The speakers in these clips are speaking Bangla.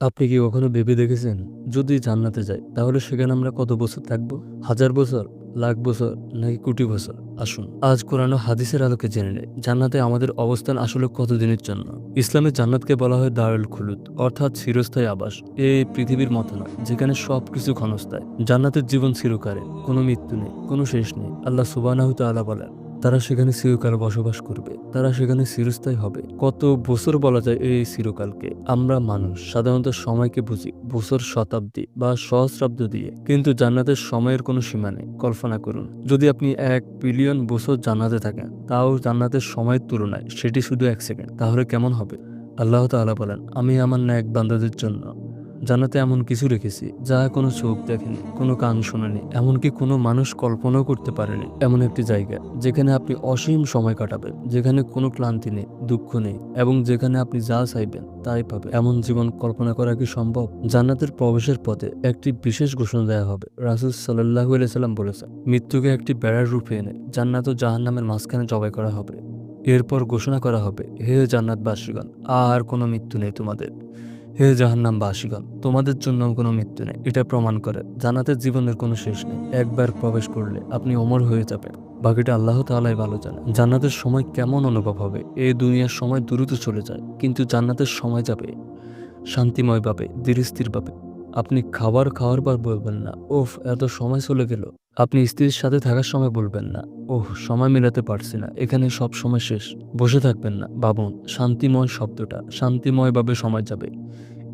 আপনি কি কখনো ভেবে দেখেছেন, যদি জান্নাতে যাই, তাহলে সেখানে আমরা কত বছর থাকব? হাজার বছর, লাখ বছর, নাকি কোটি বছর? আসুন, আজ কোরআন হাদিসের আলোকে জেনে নেই, জান্নাতে আমাদের অবস্থান আসলে কতদিনের জন্য? ইসলামের জান্নাতকে বলা হয় দারুল খুলুদ, অর্থাৎ চিরস্থায়ী আবাস। এই পৃথিবীর মতো নয়, যেখানে সবকিছু ক্ষণস্থায়। জান্নাতের জীবন চিরকারে কোনো মৃত্যু নেই, কোনো শেষ নেই। আল্লাহ সুবানাহু তাআলা বলেন তারা সেখানে চিরকাল বসবাস করবে। তারা সেখানে চিরস্থায়ী হবে। কত বছর বলা যায় এই চিরকালকে? আমরা মানুষ, সাধারণত সময়কে বুঝি, বছর শতাব্দী বা সহস্রাব্দ দিয়ে। কিন্তু জান্নাতের সময়ের কোনো সীমা নেই, কল্পনা করুন। যদি আপনি এক বিলিয়ন বছর জান্নাতে থাকেন, তাও জান্নাতের সময়ের তুলনায় সেটি শুধু এক সেকেন্ড, তাহলে কেমন হবে? আল্লাহ তাআলা বলেন, আমি আমার ন্যাক বান্দাদের জন্য জানাতে এমন কিছু রেখেছি যা কোনো চোখ দেখেনি, কোনো কান শোনেনি, এমনকি কোনো মানুষ কল্পনাও করতে পারেনি। এমন একটি জায়গা যেখানে আপনি অসীম সময় কাটাবেন, যেখানে কোনো ক্লান্তি নেই, দুঃখ নেই, এবং যেখানে আপনি যা চাইবেন তাই পাবে এমন জীবন কল্পনা করা কি সম্ভব? জান্নাতের প্রবেশের পথে একটি বিশেষ ঘোষণা দেওয়া হবে। রাসুল সাল্লাহ সাল্লাম বলেছেন, মৃত্যুকে একটি বেড়ার রূপে এনে জান্নাত ও জাহান্নামের মাঝখানে জবাই করা হবে। এরপর ঘোষণা করা হবে, হে জান্নাত জান্নাতবাসীগণ, আর কোনো মৃত্যু নেই তোমাদের। হে জাহান্নাম বাসীগণ তোমাদের জন্য কোনো মৃত্যু নেই। এটা প্রমাণ করে জানাতে জীবনের কোনো শেষ নেই। একবার প্রবেশ করলে আপনি অমর হয়ে যাবেন। বাকিটা আল্লাহ তালাই ভালো জানে জান্নাতের সময় কেমন অনুভব হবে? এই দুনিয়ার সময় দ্রুত চলে যায়। কিন্তু জান্নাতের সময় যাবে শান্তিময়ভাবে ধীরস্থিরভাবে আপনি খাবার খাওয়ার পর বলবেন না ওফ এত সময় চলে গেল। আপনি স্ত্রীর সাথে থাকার সময় বলবেন না ওহ সময় মেলাতে পারছি না, এখানে সব সময় শেষ। বসে থাকবেন না ভাবুন শান্তিময় শব্দটা, শান্তিময়ভাবে সময় যাবে।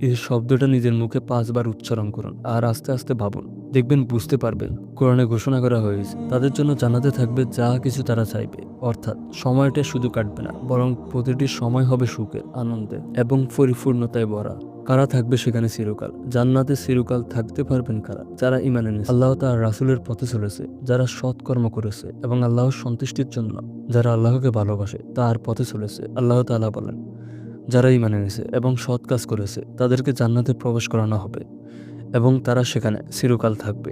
এই শব্দটা নিজের মুখে পাঁচবার উচ্চারণ করুন আর আস্তে আস্তে ভাবুন। দেখবেন বুঝতে পারবেন, কোরআনে ঘোষণা করা হয়েছে, তাদের জন্য জানাতে থাকবে যা কিছু তারা চাইবে। অর্থাৎ সময়টা শুধু কাটবে না, বরং প্রতিটি সময় হবে সুখের, আনন্দের এবং পরিপূর্ণতায় ভরা। কারা থাকবে সেখানে চিরকাল? জান্নাতে চিরকাল থাকতে পারবেন কারা? যারা ইমানে এনেছে। আল্লাহ তার রাসুলের পথে চলেছে, যারা সৎকর্ম করেছে এবং আল্লাহর সন্তুষ্টির জন্য। যারা আল্লাহকে ভালোবাসে, তার পথে চলেছে। আল্লাহ তাআলা বলেন যারা ইমান এনেছে এবং সৎ কাজ করেছে, তাদেরকে জান্নাতে প্রবেশ করানো হবে এবং তারা সেখানে চিরকাল থাকবে।